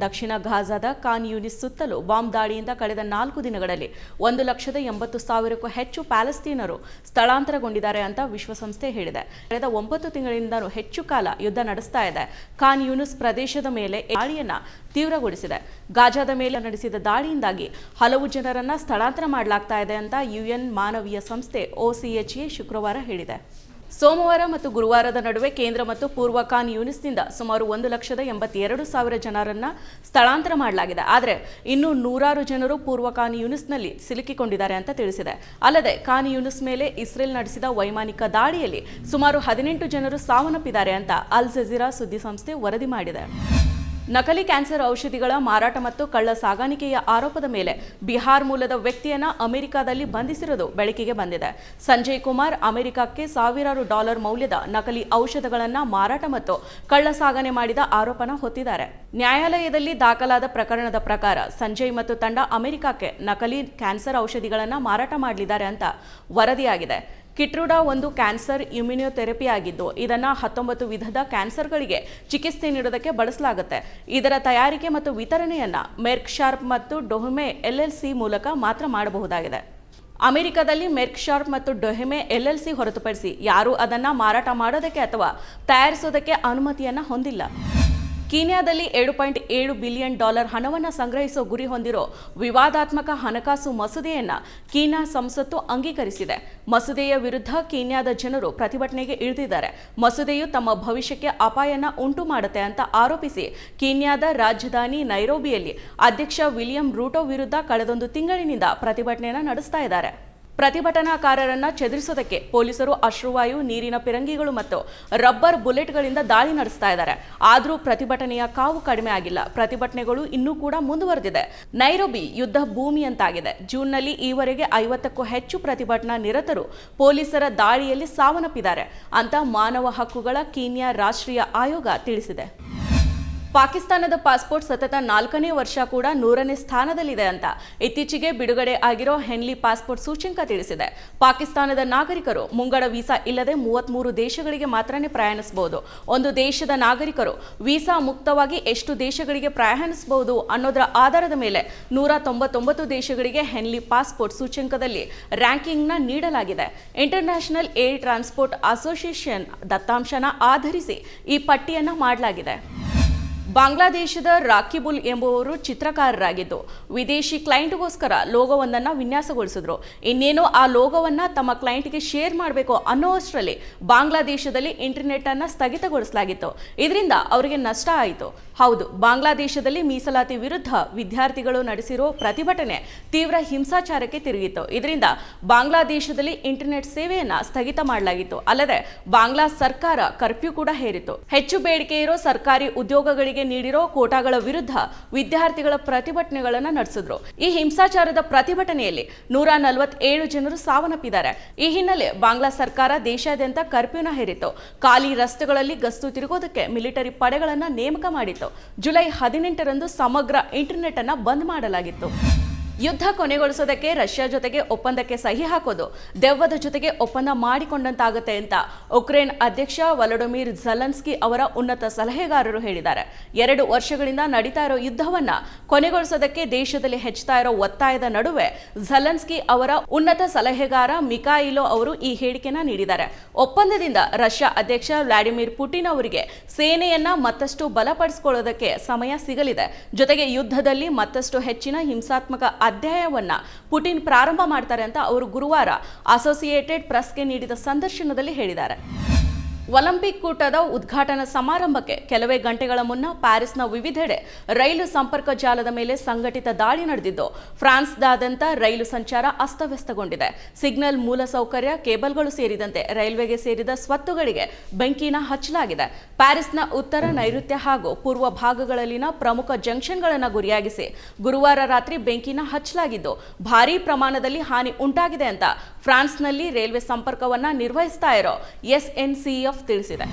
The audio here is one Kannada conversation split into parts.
ದಕ್ಷಿಣ ಗಾಜಾದ ಖಾನ್ ಯೂನಿಸ್ ಸುತ್ತಲೂ ಬಾಂಬ್ ದಾಳಿಯಿಂದ ಕಳೆದ ನಾಲ್ಕು ದಿನಗಳಲ್ಲಿ ಒಂದು ಲಕ್ಷದ ಎಂಬತ್ತು ಸಾವಿರಕ್ಕೂ ಹೆಚ್ಚು ಪ್ಯಾಲೆಸ್ತೀನರು ಸ್ಥಳಾಂತರಗೊಂಡಿದ್ದಾರೆ ಅಂತ ವಿಶ್ವಸಂಸ್ಥೆ ಹೇಳಿದೆ. ಕಳೆದ ಒಂಬತ್ತು ತಿಂಗಳಿಂದಲೂ ಹೆಚ್ಚು ಕಾಲ ಯುದ್ಧ ನಡೆಸ್ತಾ ಇದೆ. ಖಾನ್ ಯೂನಿಸ್ ಪ್ರದೇಶದ ಮೇಲೆ ದಾಳಿಯನ್ನ ತೀವ್ರಗೊಳಿಸಿದೆ. ಗಾಜಾದ ಮೇಲೆ ನಡೆಸಿದ ದಾಳಿಯಿಂದಾಗಿ ಹಲವು ಜನರನ್ನ ಸ್ಥಳಾಂತರ ಮಾಡಲಾಗ್ತಾ ಇದೆ ಅಂತ ಯುಎನ್ ಮಾನವೀಯ ಸಂಸ್ಥೆ ಒಸಿಎಚ್ಎ ಶುಕ್ರವಾರ ಹೇಳಿದೆ. ಸೋಮವಾರ ಮತ್ತು ಗುರುವಾರದ ನಡುವೆ ಕೇಂದ್ರ ಮತ್ತು ಪೂರ್ವ ಖಾನ್ ಯೂನಿಸ್ನಿಂದ ಸುಮಾರು ಒಂದು ಲಕ್ಷದ ಎಂಬತ್ತೆರಡು ಸಾವಿರ ಜನರನ್ನ ಸ್ಥಳಾಂತರ ಮಾಡಲಾಗಿದೆ. ಆದರೆ ಇನ್ನೂ ನೂರಾರು ಜನರು ಪೂರ್ವ ಖಾನ್ ಯೂನಿಸ್ನಲ್ಲಿ ಸಿಲುಕಿಕೊಂಡಿದ್ದಾರೆ ಅಂತ ತಿಳಿಸಿದೆ. ಅಲ್ಲದೆ ಖಾನ್ ಯೂನಿಸ್ ಮೇಲೆ ಇಸ್ರೇಲ್ ನಡೆಸಿದ ವೈಮಾನಿಕ ದಾಳಿಯಲ್ಲಿ ಸುಮಾರು ಹದಿನೆಂಟು ಜನರು ಸಾವನ್ನಪ್ಪಿದ್ದಾರೆ ಅಂತ ಅಲ್ ಜಜೀರಾ ಸುದ್ದಿಸಂಸ್ಥೆ ವರದಿ ಮಾಡಿದೆ. ನಕಲಿ ಕ್ಯಾನ್ಸರ್ ಔಷಧಿಗಳ ಮಾರಾಟ ಮತ್ತು ಕಳ್ಳ ಸಾಗಾಣಿಕೆಯ ಆರೋಪದ ಮೇಲೆ ಬಿಹಾರ್ ಮೂಲದ ವ್ಯಕ್ತಿಯನ್ನ ಅಮೆರಿಕದಲ್ಲಿ ಬಂಧಿಸಿರುವುದು ಬೆಳಕಿಗೆ ಬಂದಿದೆ. ಸಂಜಯ್ ಕುಮಾರ್ ಅಮೆರಿಕಕ್ಕೆ ಸಾವಿರಾರು ಡಾಲರ್ ಮೌಲ್ಯದ ನಕಲಿ ಔಷಧಗಳನ್ನು ಮಾರಾಟ ಮತ್ತು ಕಳ್ಳ ಸಾಗಣೆ ಮಾಡಿದ ಆರೋಪನ ಹೊತ್ತಿದ್ದಾರೆ. ನ್ಯಾಯಾಲಯದಲ್ಲಿ ದಾಖಲಾದ ಪ್ರಕರಣದ ಪ್ರಕಾರ ಸಂಜಯ್ ಮತ್ತು ತಂಡ ಅಮೆರಿಕಕ್ಕೆ ನಕಲಿ ಕ್ಯಾನ್ಸರ್ ಔಷಧಿಗಳನ್ನು ಮಾರಾಟ ಮಾಡಲಿದ್ದಾರೆ ಅಂತ ವರದಿಯಾಗಿದೆ. ಕಿಟ್ರುಡಾ ಒಂದು ಕ್ಯಾನ್ಸರ್ ಇಮ್ಯುನಿಯೋಥೆರಪಿ ಆಗಿದ್ದು, ಇದನ್ನ ಹತ್ತೊಂಬತ್ತು ವಿಧದ ಕ್ಯಾನ್ಸರ್ಗಳಿಗೆ ಚಿಕಿತ್ಸೆ ನೀಡೋದಕ್ಕೆ ಬಳಸಲಾಗುತ್ತೆ. ಇದರ ತಯಾರಿಕೆ ಮತ್ತು ವಿತರಣೆಯನ್ನ ಮೆರ್ಕ್ ಶಾರ್ಪ್ ಮತ್ತು ಡೊಹ್ಮೆ ಎಲ್ಎಲ್ಸಿ ಮೂಲಕ ಮಾತ್ರ ಮಾಡಬಹುದಾಗಿದೆ. ಅಮೆರಿಕದಲ್ಲಿ ಮೆರ್ಕ್ ಶಾರ್ಪ್ ಮತ್ತು ಡೊಹೆಮೆ ಎಲ್ಎಲ್ಸಿ ಹೊರತುಪಡಿಸಿ ಯಾರೂ ಅದನ್ನು ಮಾರಾಟ ಮಾಡೋದಕ್ಕೆ ಅಥವಾ ತಯಾರಿಸೋದಕ್ಕೆ ಅನುಮತಿಯನ್ನು ಹೊಂದಿಲ್ಲ. ಕೀನ್ಯಾದಲ್ಲಿ ಏಳು ಪಾಯಿಂಟ್ ಏಳು ಬಿಲಿಯನ್ ಡಾಲರ್ ಹಣವನ್ನು ಸಂಗ್ರಹಿಸೋ ಗುರಿ ಹೊಂದಿರೋ ವಿವಾದಾತ್ಮಕ ಹಣಕಾಸು ಮಸೂದೆಯನ್ನು ಕೀನ್ಯಾ ಸಂಸತ್ತು ಅಂಗೀಕರಿಸಿದೆ. ಮಸೂದೆಯ ವಿರುದ್ಧ ಕೀನ್ಯಾದ ಜನರು ಪ್ರತಿಭಟನೆಗೆ ಇಳಿದಿದ್ದಾರೆ. ಮಸೂದೆಯು ತಮ್ಮ ಭವಿಷ್ಯಕ್ಕೆ ಅಪಾಯನ ಉಂಟು ಮಾಡುತ್ತೆ ಅಂತ ಆರೋಪಿಸಿ ಕೀನ್ಯಾದ ರಾಜಧಾನಿ ನೈರೋಬಿಯಲ್ಲಿ ಅಧ್ಯಕ್ಷ ವಿಲಿಯಂ ರೂಟೋ ವಿರುದ್ಧ ಕಳೆದೊಂದು ತಿಂಗಳಿನಿಂದ ಪ್ರತಿಭಟನೆಯನ್ನು ನಡೆಸ್ತಾ ಇದ್ದಾರೆ. ಪ್ರತಿಭಟನಾಕಾರರನ್ನ ಚೆದರಿಸೋದಕ್ಕೆ ಪೊಲೀಸರು ಅಶ್ರುವಾಯು, ನೀರಿನ ಪಿರಂಗಿಗಳು ಮತ್ತು ರಬ್ಬರ್ ಬುಲೆಟ್ಗಳಿಂದ ದಾಳಿ ನಡೆಸ್ತಾ ಇದ್ದಾರೆ. ಆದರೂ ಪ್ರತಿಭಟನೆಯ ಕಾವು ಕಡಿಮೆ ಆಗಿಲ್ಲ. ಪ್ರತಿಭಟನೆಗಳು ಇನ್ನೂ ಕೂಡ ಮುಂದುವರೆದಿದೆ. ನೈರೋಬಿ ಯುದ್ಧ ಭೂಮಿಯಂತಾಗಿದೆ ಜೂನ್ನಲ್ಲಿ ಈವರೆಗೆ ಐವತ್ತಕ್ಕೂ ಹೆಚ್ಚು ಪ್ರತಿಭಟನಾ ನಿರತರು ಪೊಲೀಸರ ದಾಳಿಯಲ್ಲಿ ಸಾವನ್ನಪ್ಪಿದ್ದಾರೆ ಅಂತ ಮಾನವ ಹಕ್ಕುಗಳ ಕೀನ್ಯಾ ರಾಷ್ಟ್ರೀಯ ಆಯೋಗ ತಿಳಿಸಿದೆ. ಪಾಕಿಸ್ತಾನದ ಪಾಸ್ಪೋರ್ಟ್ ಸತತ ನಾಲ್ಕನೇ ವರ್ಷ ಕೂಡ ನೂರನೇ ಸ್ಥಾನದಲ್ಲಿದೆ ಅಂತ. ಇತ್ತೀಚೆಗೆ ಬಿಡುಗಡೆ ಆಗಿರೋ ಹೆನ್ಲಿ ಪಾಸ್ಪೋರ್ಟ್ ಸೂಚ್ಯಂಕ ತಿಳಿಸಿದೆ. ಪಾಕಿಸ್ತಾನದ ನಾಗರಿಕರು ಮುಂಗಡ ವೀಸಾ ಇಲ್ಲದೆ ಮೂವತ್ಮೂರು ದೇಶಗಳಿಗೆ ಮಾತ್ರನೇ ಪ್ರಯಾಣಿಸಬಹುದು. ಒಂದು ದೇಶದ ನಾಗರಿಕರು ವೀಸಾ ಮುಕ್ತವಾಗಿ ಎಷ್ಟು ದೇಶಗಳಿಗೆ ಪ್ರಯಾಣಿಸಬಹುದು ಅನ್ನೋದರ ಆಧಾರದ ಮೇಲೆ ನೂರ ತೊಂಬತ್ತೊಂಬತ್ತು ದೇಶಗಳಿಗೆ ಹೆನ್ಲಿ ಪಾಸ್ಪೋರ್ಟ್ ಸೂಚ್ಯಂಕದಲ್ಲಿ ರ್ಯಾಂಕಿಂಗ್ನ ನೀಡಲಾಗಿದೆ. ಇಂಟರ್ನ್ಯಾಷನಲ್ ಏರ್ ಟ್ರಾನ್ಸ್ಪೋರ್ಟ್ ಅಸೋಸಿಯೇಷನ್ ದತ್ತಾಂಶನ ಆಧರಿಸಿ ಈ ಪಟ್ಟಿಯನ್ನು ಮಾಡಲಾಗಿದೆ. ಬಾಂಗ್ಲಾದೇಶದ ರಾಕಿಬುಲ್ ಎಂಬುವರು ಚಿತ್ರಕಾರರಾಗಿದ್ದು, ವಿದೇಶಿ ಕ್ಲೈಂಟ್ಗೋಸ್ಕರ ಲೋಗೋವೊಂದನ್ನು ವಿನ್ಯಾಸಗೊಳಿಸಿದ್ರು. ಇನ್ನೇನು ಆ ಲೋಗೋವನ್ನು ತಮ್ಮ ಕ್ಲೈಂಟ್ಗೆ ಶೇರ್ ಮಾಡಬೇಕು ಅನ್ನೋ ಅಷ್ಟರಲ್ಲಿ ಬಾಂಗ್ಲಾದೇಶದಲ್ಲಿ ಇಂಟರ್ನೆಟ್ ಅನ್ನು ಸ್ಥಗಿತಗೊಳಿಸಲಾಗಿತ್ತು. ಇದರಿಂದ ಅವರಿಗೆ ನಷ್ಟ ಆಯಿತು. ಹೌದು, ಬಾಂಗ್ಲಾದೇಶದಲ್ಲಿ ಮೀಸಲಾತಿ ವಿರುದ್ಧ ವಿದ್ಯಾರ್ಥಿಗಳು ನಡೆಸಿರೋ ಪ್ರತಿಭಟನೆ ತೀವ್ರ ಹಿಂಸಾಚಾರಕ್ಕೆ ತಿರುಗಿತ್ತು. ಇದರಿಂದ ಬಾಂಗ್ಲಾದೇಶದಲ್ಲಿ ಇಂಟರ್ನೆಟ್ ಸೇವೆಯನ್ನ ಸ್ಥಗಿತ ಮಾಡಲಾಗಿತ್ತು. ಅಲ್ಲದೆ ಬಾಂಗ್ಲಾ ಸರ್ಕಾರ ಕರ್ಫ್ಯೂ ಕೂಡ ಹೇರಿತು ಹೆಚ್ಚು ಬೇಡಿಕೆ ಇರೋ ಸರ್ಕಾರಿ ಉದ್ಯೋಗಗಳಿಗೆ ನೀಡಿರೋ ಕೋಟಾಗಳ ವಿರುದ್ಧ ವಿದ್ಯಾರ್ಥಿಗಳ ಪ್ರತಿಭಟನೆಗಳನ್ನು ನಡೆಸಿದ್ರು. ಈ ಹಿಂಸಾಚಾರದ ಪ್ರತಿಭಟನೆಯಲ್ಲಿ ನೂರ ನಲವತ್ತೇಳು ಜನರು ಸಾವನ್ನಪ್ಪಿದ್ದಾರೆ. ಈ ಹಿನ್ನೆಲೆ ಬಾಂಗ್ಲಾ ಸರ್ಕಾರ ದೇಶಾದ್ಯಂತ ಕರ್ಫ್ಯೂನ ಹೇರಿತು ಖಾಲಿ ರಸ್ತೆಗಳಲ್ಲಿ ಗಸ್ತು ತಿರುಗೋದಕ್ಕೆ ಮಿಲಿಟರಿ ಪಡೆಗಳನ್ನು ನೇಮಕ ಮಾಡಿತ್ತು. ಜುಲೈ ಹದಿನೆಂಟರಂದು ಸಮಗ್ರ ಇಂಟರ್ನೆಟ್ ಅನ್ನ ಬಂದ್ ಮಾಡಲಾಗಿತ್ತು. ಯುದ್ಧ ಕೊನೆಗೊಳಿಸೋದಕ್ಕೆ ರಷ್ಯಾ ಜೊತೆಗೆ ಒಪ್ಪಂದಕ್ಕೆ ಸಹಿ ಹಾಕೋದು, ದೆವ್ವದ ಜೊತೆಗೆ ಒಪ್ಪಂದ ಮಾಡಿಕೊಂಡಂತಾಗುತ್ತೆ ಅಂತ ಉಕ್ರೇನ್ ಅಧ್ಯಕ್ಷ ವಲಡೊಮಿರ್ ಝಲನ್ಸ್ಕಿ ಅವರ ಉನ್ನತ ಸಲಹೆಗಾರರು ಹೇಳಿದ್ದಾರೆ. ಎರಡು ವರ್ಷಗಳಿಂದ ನಡೀತಾ ಇರೋ ಯುದ್ಧವನ್ನ ಕೊನೆಗೊಳಿಸೋದಕ್ಕೆ ದೇಶದಲ್ಲಿ ಹೆಚ್ಚುತ್ತಾ ಇರೋ ಒತ್ತಾಯದ ನಡುವೆ ಝಲನ್ಸ್ಕಿ ಅವರ ಉನ್ನತ ಸಲಹೆಗಾರ ಮಿಕಾಯಿಲೋ ಅವರು ಈ ಹೇಳಿಕೆನ ನೀಡಿದ್ದಾರೆ. ಒಪ್ಪಂದದಿಂದ ರಷ್ಯಾ ಅಧ್ಯಕ್ಷ ವ್ಲಾಡಿಮಿರ್ ಪುಟಿನ್ ಅವರಿಗೆ ಸೇನೆಯನ್ನ ಮತ್ತಷ್ಟು ಬಲಪಡಿಸಿಕೊಳ್ಳೋದಕ್ಕೆ ಸಮಯ ಸಿಗಲಿದೆ. ಜೊತೆಗೆ ಯುದ್ಧದಲ್ಲಿ ಮತ್ತಷ್ಟು ಹೆಚ್ಚಿನ ಹಿಂಸಾತ್ಮಕ ಅಧ್ಯಾಯವನ್ನ ಪುಟಿನ್ ಪ್ರಾರಂಭ ಮಾಡ್ತಾರೆ ಅಂತ ಅವರು ಗುರುವಾರ ಅಸೋಸಿಯೇಟೆಡ್ ಪ್ರೆಸ್ಗೆ ನೀಡಿದ ಸಂದರ್ಶನದಲ್ಲಿ ಹೇಳಿದ್ದಾರೆ. ಒಲಿಂಪಿಕ್ ಕೂಟದ ಉದ್ಘಾಟನಾ ಸಮಾರಂಭಕ್ಕೆ ಕೆಲವೇ ಗಂಟೆಗಳ ಮುನ್ನ ಪ್ಯಾರಿಸ್ನ ವಿವಿಧೆಡೆ ರೈಲು ಸಂಪರ್ಕ ಜಾಲದ ಮೇಲೆ ಸಂಘಟಿತ ದಾಳಿ ನಡೆದಿದ್ದು, ಫ್ರಾನ್ಸ್ದಾದ್ಯಂತ ರೈಲು ಸಂಚಾರ ಅಸ್ತವ್ಯಸ್ತಗೊಂಡಿದೆ. ಸಿಗ್ನಲ್ ಮೂಲಸೌಕರ್ಯ, ಕೇಬಲ್ಗಳು ಸೇರಿದಂತೆ ರೈಲ್ವೆಗೆ ಸೇರಿದ ಸ್ವತ್ತುಗಳಿಗೆ ಬೆಂಕಿನ ಹಚ್ಚಲಾಗಿದೆ. ಪ್ಯಾರಿಸ್ನ ಉತ್ತರ ನೈಋತ್ಯ ಹಾಗೂ ಪೂರ್ವ ಭಾಗಗಳಲ್ಲಿನ ಪ್ರಮುಖ ಜಂಕ್ಷನ್ಗಳನ್ನು ಗುರಿಯಾಗಿಸಿ ಗುರುವಾರ ರಾತ್ರಿ ಬೆಂಕಿನ ಹಚ್ಚಲಾಗಿದ್ದು, ಭಾರೀ ಪ್ರಮಾಣದಲ್ಲಿ ಹಾನಿ ಉಂಟಾಗಿದೆ ಅಂತ ಫ್ರಾನ್ಸ್ನಲ್ಲಿ ರೈಲ್ವೆ ಸಂಪರ್ಕವನ್ನು ನಿರ್ವಹಿಸ್ತಾ ಇರೋ ಎಸ್ಎನ್ಸಿಎಫ್ ತಿಳಿಸಿದೆ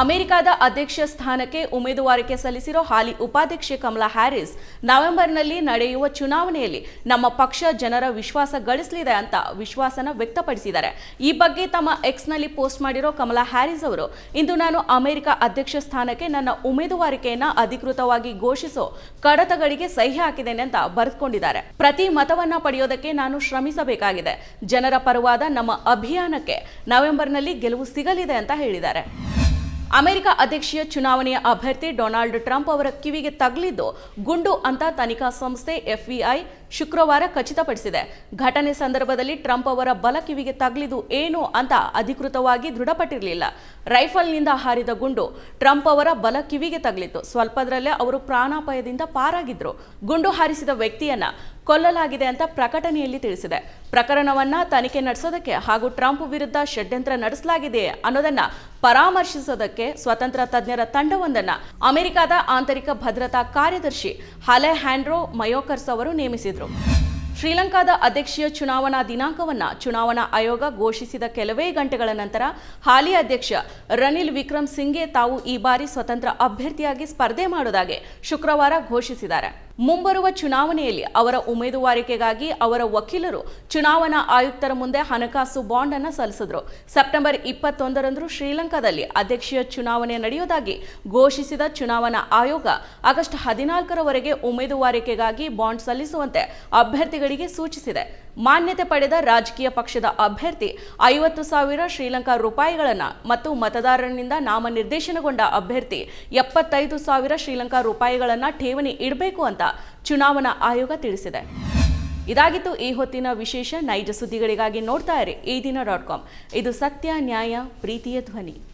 ಅಮೆರಿಕದ ಅಧ್ಯಕ್ಷ ಸ್ಥಾನಕ್ಕೆ ಉಮೇದುವಾರಿಕೆ ಸಲ್ಲಿಸಿರೋ ಹಾಲಿ ಉಪಾಧ್ಯಕ್ಷೆ ಕಮಲಾ ಹ್ಯಾರಿಸ್ ನವೆಂಬರ್ನಲ್ಲಿ ನಡೆಯುವ ಚುನಾವಣೆಯಲ್ಲಿ ನಮ್ಮ ಪಕ್ಷ ಜನರ ವಿಶ್ವಾಸ ಗಳಿಸಲಿದೆ ಅಂತ ವಿಶ್ವಾಸನ ವ್ಯಕ್ತಪಡಿಸಿದ್ದಾರೆ. ಈ ಬಗ್ಗೆ ತಮ್ಮ ಎಕ್ಸ್ನಲ್ಲಿ ಪೋಸ್ಟ್ ಮಾಡಿರೋ ಕಮಲಾ ಹ್ಯಾರಿಸ್ ಅವರು, ಇಂದು ನಾನು ಅಮೆರಿಕ ಅಧ್ಯಕ್ಷ ಸ್ಥಾನಕ್ಕೆ ನನ್ನ ಉಮೇದುವಾರಿಕೆಯನ್ನು ಅಧಿಕೃತವಾಗಿ ಘೋಷಿಸೋ ಕಡತಗಳಿಗೆ ಸಹಿ ಹಾಕಿದ್ದೇನೆ ಅಂತ ಬರೆದುಕೊಂಡಿದ್ದಾರೆ. ಪ್ರತಿ ಮತವನ್ನ ಪಡೆಯೋದಕ್ಕೆ ನಾನು ಶ್ರಮಿಸಬೇಕಾಗಿದೆ. ಜನರ ಪರವಾದ ನಮ್ಮ ಅಭಿಯಾನಕ್ಕೆ ನವೆಂಬರ್ನಲ್ಲಿ ಗೆಲುವು ಸಿಗಲಿದೆ ಅಂತ ಹೇಳಿದ್ದಾರೆ. ಅಮೆರಿಕ ಅಧ್ಯಕ್ಷೀಯ ಚುನಾವಣೆಯ ಅಭ್ಯರ್ಥಿ ಡೊನಾಲ್ಡ್ ಟ್ರಂಪ್ ಅವರ ಕಿವಿಗೆ ತಗಲಿದ್ದು ಗುಂಡು ಅಂತ ತನಿಖಾ ಸಂಸ್ಥೆ ಎಫ್ಬಿಐ ಶುಕ್ರವಾರ ಖಚಿತಪಡಿಸಿದೆ. ಘಟನೆ ಸಂದರ್ಭದಲ್ಲಿ ಟ್ರಂಪ್ ಅವರ ಬಲ ಕಿವಿಗೆ ತಗಲಿದು ಏನು ಅಂತ ಅಧಿಕೃತವಾಗಿ ದೃಢಪಟ್ಟಿರಲಿಲ್ಲ. ರೈಫಲ್ನಿಂದ ಹಾರಿದ ಗುಂಡು ಟ್ರಂಪ್ ಅವರ ಬಲ ಕಿವಿಗೆ ತಗಲಿತ್ತು. ಸ್ವಲ್ಪದರಲ್ಲೇ ಅವರು ಪ್ರಾಣಾಪಾಯದಿಂದ ಪಾರಾಗಿದ್ರು. ಗುಂಡು ಹಾರಿಸಿದ ವ್ಯಕ್ತಿಯನ್ನ ಕೊಲ್ಲಲಾಗಿದೆ ಅಂತ ಪ್ರಕಟಣೆಯಲ್ಲಿ ತಿಳಿಸಿದೆ. ಪ್ರಕರಣವನ್ನ ತನಿಖೆ ನಡೆಸೋದಕ್ಕೆ ಹಾಗೂ ಟ್ರಂಪ್ ವಿರುದ್ಧ ಷಡ್ಯಂತ್ರ ನಡೆಸಲಾಗಿದೆ ಅನ್ನೋದನ್ನ ಪರಾಮರ್ಶಿಸೋದಕ್ಕೆ ಸ್ವತಂತ್ರ ತಜ್ಞರ ತಂಡವೊಂದನ್ನ ಅಮೆರಿಕದ ಆಂತರಿಕ ಭದ್ರತಾ ಕಾರ್ಯದರ್ಶಿ ಹಲೆ ಹ್ಯಾಂಡ್ರೋ ಮಯೋಕರ್ಸ್ ಅವರು ನೇಮಿಸಿದ್ರು. ಶ್ರೀಲಂಕಾದ ಅಧ್ಯಕ್ಷೀಯ ಚುನಾವಣಾ ದಿನಾಂಕವನ್ನ ಚುನಾವಣಾ ಆಯೋಗ ಘೋಷಿಸಿದ ಕೆಲವೇ ಗಂಟೆಗಳ ನಂತರ ಹಾಲಿ ಅಧ್ಯಕ್ಷ ರನಿಲ್ ವಿಕ್ರಮ್ ಸಿಂಘೆ ತಾವು ಈ ಬಾರಿ ಸ್ವತಂತ್ರ ಅಭ್ಯರ್ಥಿಯಾಗಿ ಸ್ಪರ್ಧೆ ಮಾಡುವುದಾಗಿ ಶುಕ್ರವಾರ ಘೋಷಿಸಿದ್ದಾರೆ. ಮುಂಬರುವ ಚುನಾವಣೆಯಲ್ಲಿ ಅವರ ಉಮೇದುವಾರಿಕೆಗಾಗಿ ಅವರ ವಕೀಲರು ಚುನಾವಣಾ ಆಯುಕ್ತರ ಮುಂದೆ ಹಣಕಾಸು ಬಾಂಡ್ ಅನ್ನು ಸಲ್ಲಿಸಿದ್ರು. ಸೆಪ್ಟೆಂಬರ್ ಇಪ್ಪತ್ತೊಂದರಂದು ಶ್ರೀಲಂಕಾದಲ್ಲಿ ಅಧ್ಯಕ್ಷೀಯ ಚುನಾವಣೆ ನಡೆಯುವುದಾಗಿ ಘೋಷಿಸಿದ ಚುನಾವಣಾ ಆಯೋಗ ಆಗಸ್ಟ್ ಹದಿನಾಲ್ಕರವರೆಗೆ ಉಮೇದುವಾರಿಕೆಗಾಗಿ ಬಾಂಡ್ ಸಲ್ಲಿಸುವಂತೆ ಅಭ್ಯರ್ಥಿಗಳಿಗೆ ಸೂಚಿಸಿದೆ. ಮಾನ್ಯತೆ ಪಡೆದ ರಾಜಕೀಯ ಪಕ್ಷದ ಅಭ್ಯರ್ಥಿ ಐವತ್ತು ಸಾವಿರ ಶ್ರೀಲಂಕಾ ರೂಪಾಯಿಗಳನ್ನು ಮತ್ತು ಮತದಾರರಿಂದ ನಾಮನಿರ್ದೇಶನಗೊಂಡ ಅಭ್ಯರ್ಥಿ ಎಪ್ಪತ್ತೈದು ಸಾವಿರ ಶ್ರೀಲಂಕಾ ರೂಪಾಯಿಗಳನ್ನು ಠೇವಣಿ ಇಡಬೇಕು ಅಂತ ಚುನಾವಣಾ ಆಯೋಗ ತಿಳಿಸಿದೆ. ಇದಾಗಿತ್ತು ಈ ಹೊತ್ತಿನ ವಿಶೇಷ ನೈಜ ಸುದ್ದಿಗಳಿಗಾಗಿ ನೋಡ್ತಾ ಇರಿ ಈ ದಿನ ಡಾಟ್ ಕಾಮ್. ಇದು ಸತ್ಯ ನ್ಯಾಯ, ಪ್ರೀತಿಯ ಧ್ವನಿ.